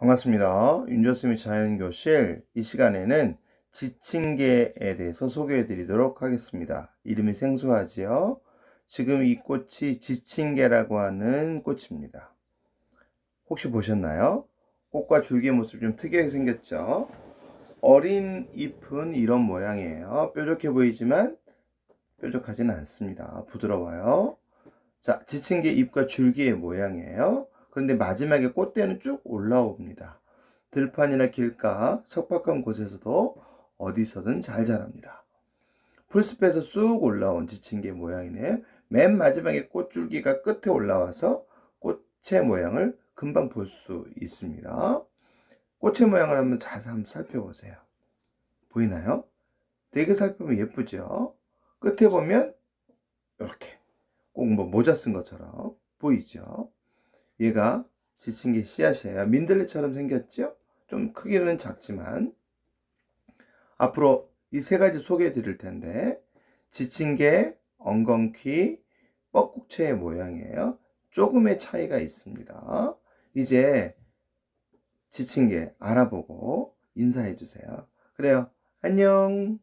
반갑습니다. 윤조쌤의 자연교실 이 시간에는 지친개에 대해서 소개해 드리도록 하겠습니다. 이름이 생소하지요? 지금 이 꽃이 지친개라고 하는 꽃입니다. 혹시 보셨나요? 꽃과 줄기의 모습이 좀 특이하게 생겼죠? 어린 잎은 이런 모양이에요. 뾰족해 보이지만 뾰족하지는 않습니다. 부드러워요. 자, 지친개 잎과 줄기의 모양이에요. 그런데 마지막에 꽃대는 쭉 올라옵니다. 들판이나 길가, 척박한 곳에서도 어디서든 잘 자랍니다. 풀숲에서 쑥 올라온 지친개 모양이네. 맨 마지막에 꽃줄기가 끝에 올라와서 꽃의 모양을 금방 볼 수 있습니다. 꽃의 모양을 한번 자세히 한번 살펴보세요. 보이나요? 되게 살펴보면 예쁘죠? 끝에 보면 이렇게 꼭 뭐 모자 쓴 것처럼 보이죠? 얘가 지친개 씨앗이에요. 민들레처럼 생겼죠? 좀 크기는 작지만 앞으로 이 세 가지 소개해 드릴 텐데 지친개, 엉겅퀴, 뻐꾹체의 모양이에요. 조금의 차이가 있습니다. 이제 지친개 알아보고 인사해 주세요. 그래요. 안녕.